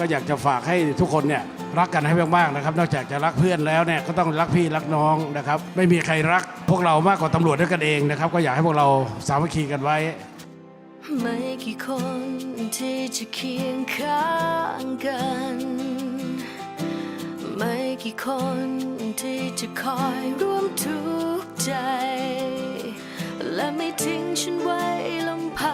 ก็อยากจะฝากให้ทุกคนเนี่ยรักกันให้มากๆนะครับ นอกจากจะรักเพื่อนแล้วเนี่ยก็ต้องรักพี่รักน้องนะครับ ไม่มีใครรักพวกเรามากกว่าตำรวจด้วยกันเองนะครับ ก็อยากให้พวกเราสามัคคีกันไว้ ไม่กี่คนที่จะเคียงข้างกัน ไม่กี่คนที่จะคอยร่วมทุกข์ใจ และไม่ทิ้งฉันไว้ลำพัง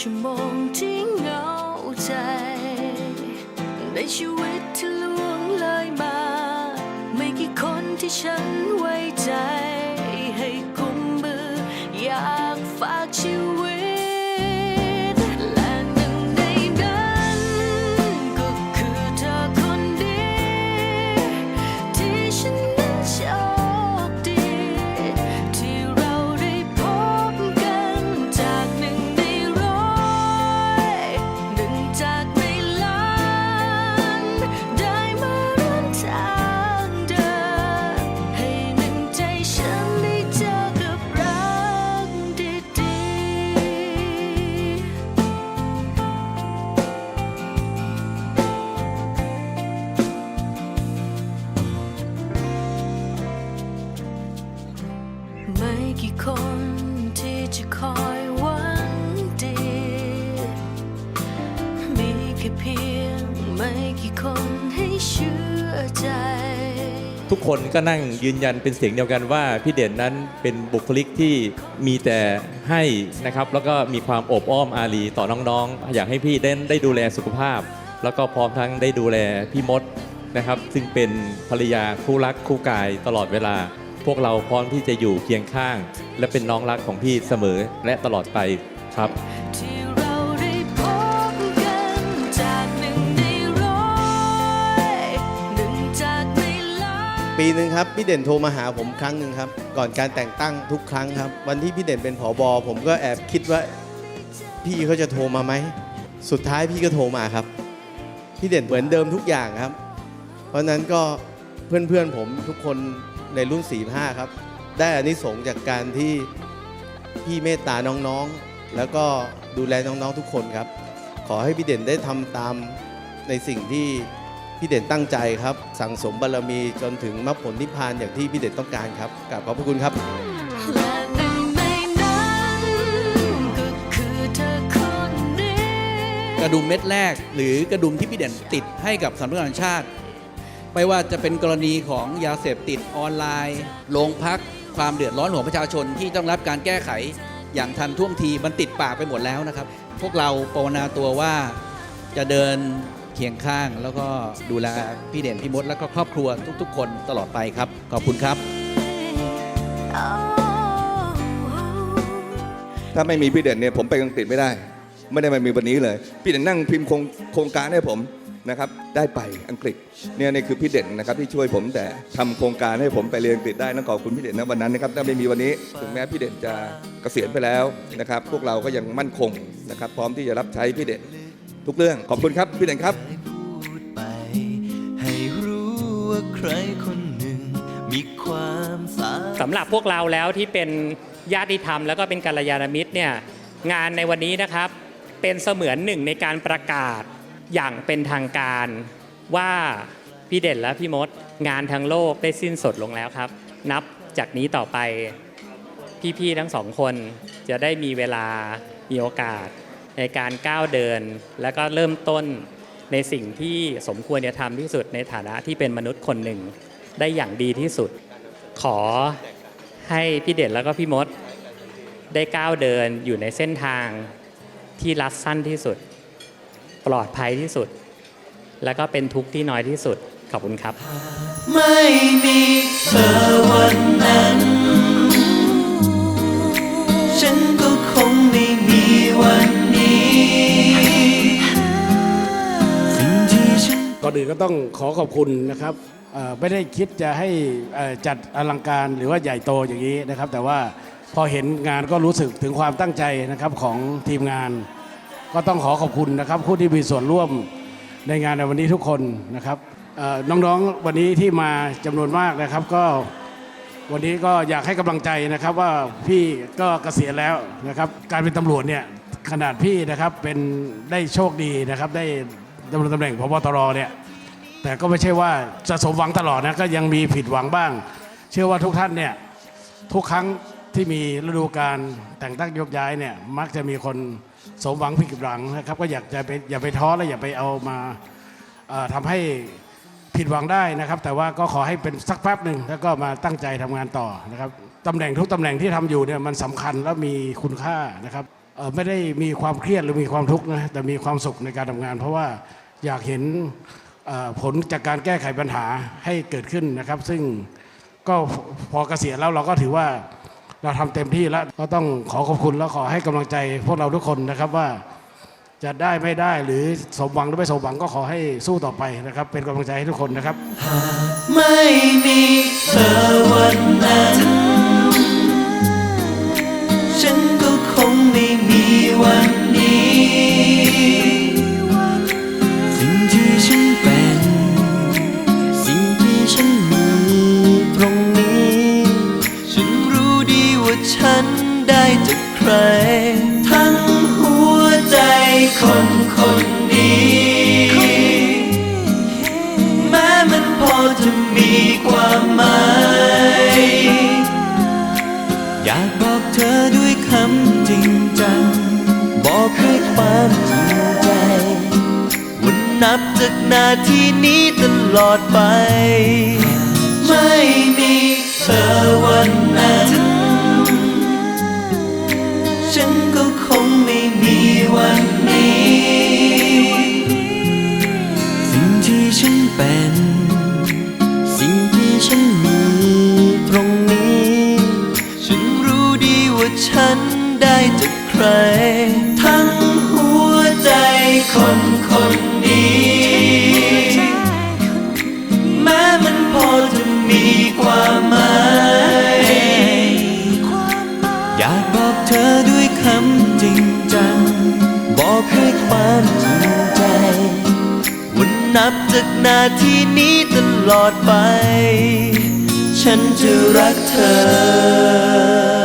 ชั่วโมงที่เหงาใจ ในชีวิตที่ล่วงเลยมา ไม่กี่คนที่ฉันไว้ใจ ให้กุมมืออยากฝากชีวิต ทุกคนก็นั่งยืนยันเป็นเสียงเดียวกันว่าพี่เด่นนั้นเป็นบุคลิกที่มีแต่ให้นะครับแล้วก็มีความอบอ้อมอารีต่อน้องๆ อยากให้พี่ได้ได้ดูแลสุขภาพ แล้วก็พร้อมทั้งได้ดูแลพี่มดนะครับ ซึ่งเป็นภรรยาคู่รักคู่กายตลอดเวลา พวกเราพร้อมที่จะอยู่เคียงข้าง และเป็นน้องรักของพี่เสมอและตลอดไปครับ ปีหนึ่งครับพี่เด่นโทรมาหาผมครั้งหนึ่งครับ ก่อนการแต่งตั้งทุกครั้งครับ วันที่พี่เด่นเป็นผอบอผมก็แอบคิดว่าพี่เขาจะโทรมาไหม สุดท้ายพี่ก็โทรมาครับ พี่เด่นเหมือนเดิมทุกอย่างครับ เพราะนั้นก็เพื่อนๆผมทุกคนในรุ่น 45 ครับ ได้อานิสงส์จากการที่พี่เมตตาน้องๆ แล้วก็ดูแลน้องๆทุกคนครับ ขอให้พี่เด่นได้ทำตามในสิ่งที่ พี่เด่นตั้งใจครับ สั่งสมบารมีจนถึงมรรคผลนิพพานอย่างที่พี่เด่นต้องการครับกราบขอบพระคุณครับ และหนึ่งในนั้นก็คือเธอคนนี้ กระดุมเม็ดแรก หรือกระดุมที่พี่เด่นติดให้กับสำนักงานชาติ ไม่ว่าจะเป็นกรณีของยาเสพติดออนไลน์โรงพัก ความเดือดร้อนของประชาชนที่ต้องรับการแก้ไข อย่างทันท่วงทีมันติดปากไปหมดแล้วนะครับ พวกเราภาวนาตัวว่าจะเดิน เคียงข้าง แล้วก็ดูแลพี่เด่นพี่มดแล้วก็ครอบครัวทุก ๆ คนตลอดไปครับ ขอบคุณครับ ถ้าไม่มีพี่เด่นเนี่ยผมไปอังกฤษไม่ได้ ไม่ได้มามีวันนี้เลย พี่เด่นนั่งพิมพ์โครงโครงการให้ผมนะครับได้ไปอังกฤษเนี่ยนี่คือพี่เด่นนะครับที่ช่วยผมแต่ทำโครงการให้ผมไปเรียนอังกฤษได้ต้องขอบคุณพี่เด่นนะวันนั้นนะครับถ้าไม่มีวันนี้ถึงแม้พี่เด่นจะเกษียณไปแล้วนะครับพวกเราก็ยังมั่นคงนะครับพร้อมที่จะรับใช้พี่เด่น ทุกเรื่องขอบคุณครับพี่เด่นครับ พูดไป ให้รู้ว่าใครคนหนึ่ง มีความสา สำหรับพวกเราแล้วที่เป็นญาติธรรมแล้วก็เป็นกัลยาณมิตรเนี่ยงานในวันนี้นะครับเป็นเสมือนหนึ่งในการประกาศอย่างเป็นทางการว่าพี่เด่นและพี่มดงานทางโลกได้สิ้นสุดลงแล้วครับ นับจากนี้ต่อไปพี่ๆทั้งสองคนจะได้มีเวลามีโอกาส ในการก้าวเดิน แล้วก็เริ่มต้นในสิ่งที่สมควรจะทำที่สุดในฐานะที่เป็นมนุษย์คนหนึ่ง ได้อย่างดีที่สุด ขอให้พี่เด่นแล้วก็พี่มด ได้ก้าวเดินอยู่ในเส้นทางที่รัดสั้นที่สุด ปลอดภัยที่สุด แล้วก็เป็นทุกข์ที่น้อยที่สุด ขอบคุณครับ ไม่มี อนอื่นก็ต้องขอขอบคุณนะครับไม่ได้คิดจะให้จัดอลังการหรือว่าใหญ่โตอย่างนี้นะครับ แต่ว่าพอเห็นงานก็รู้สึกถึงความตั้งใจนะครับของทีมงาน ก็ต้องขอขอบคุณนะครับผู้ที่มีส่วนร่วมในงานในวันนี้ทุกคนนะครับน้องๆวันนี้ที่มาจำนวนมากนะครับก็วันนี้ก็อยากให้กำลังใจนะครับว่าพี่ก็เกษียณแล้วนะครับ การเป็นตำรวจเนี่ยขนาดพี่นะครับเป็นได้โชคดีนะครับได้ดำรงตำแหน่งพบตรเนี่ย แต่ก็ไม่ใช่ว่าจะสมหวังตลอดนะก็ยังมีผิดหวังบ้าง เชื่อว่าทุกท่านเนี่ยทุกครั้งที่มีฤดูการแต่งตั้งยกย้ายเนี่ยมักจะมีคนสมหวังผิดหวังนะครับ ก็อยากจะไปอย่าไปท้อและอย่าไปเอามาเอ่อทำให้ผิดหวังได้นะครับ แต่ว่าก็ขอให้เป็นสักแป๊บหนึ่งแล้วก็มาตั้งใจทำงานต่อนะครับตำแหน่งทุกตำแหน่งที่ทำอยู่เนี่ยมันสำคัญและมีคุณค่านะครับไม่ได้มีความเครียดหรือมีความทุกข์นะแต่มีความสุขในการทำงาน เพราะว่าอยากเห็น ผลจากการแก้ไขปัญหาให้เกิดขึ้นนะครับ ซึ่งก็พอเกษียณแล้วเราก็ถือว่าเราทำเต็มที่แล้วก็ต้องขอขอบคุณและขอให้กำลังใจพวกเราทุกคนนะครับว่าจะได้ไม่ได้หรือสมหวังหรือไม่สมหวังก็ขอให้สู้ต่อไปนะครับ เป็นกำลังใจให้ทุกคนนะครับ ไม่มีเธอวันนั้น คนคนนี้ แม้มันพอจะมีความหมาย อยากบอกเธอด้วยคำจริงจัง บอกด้วยความจริงใจ วันนับจากนาทีนี้ตลอดไป ไม่มีเธอวันนั้น ฉันก็คงไม่มีวัน นับจากนาทีนี้ตลอดไป ฉันจะรักเธอ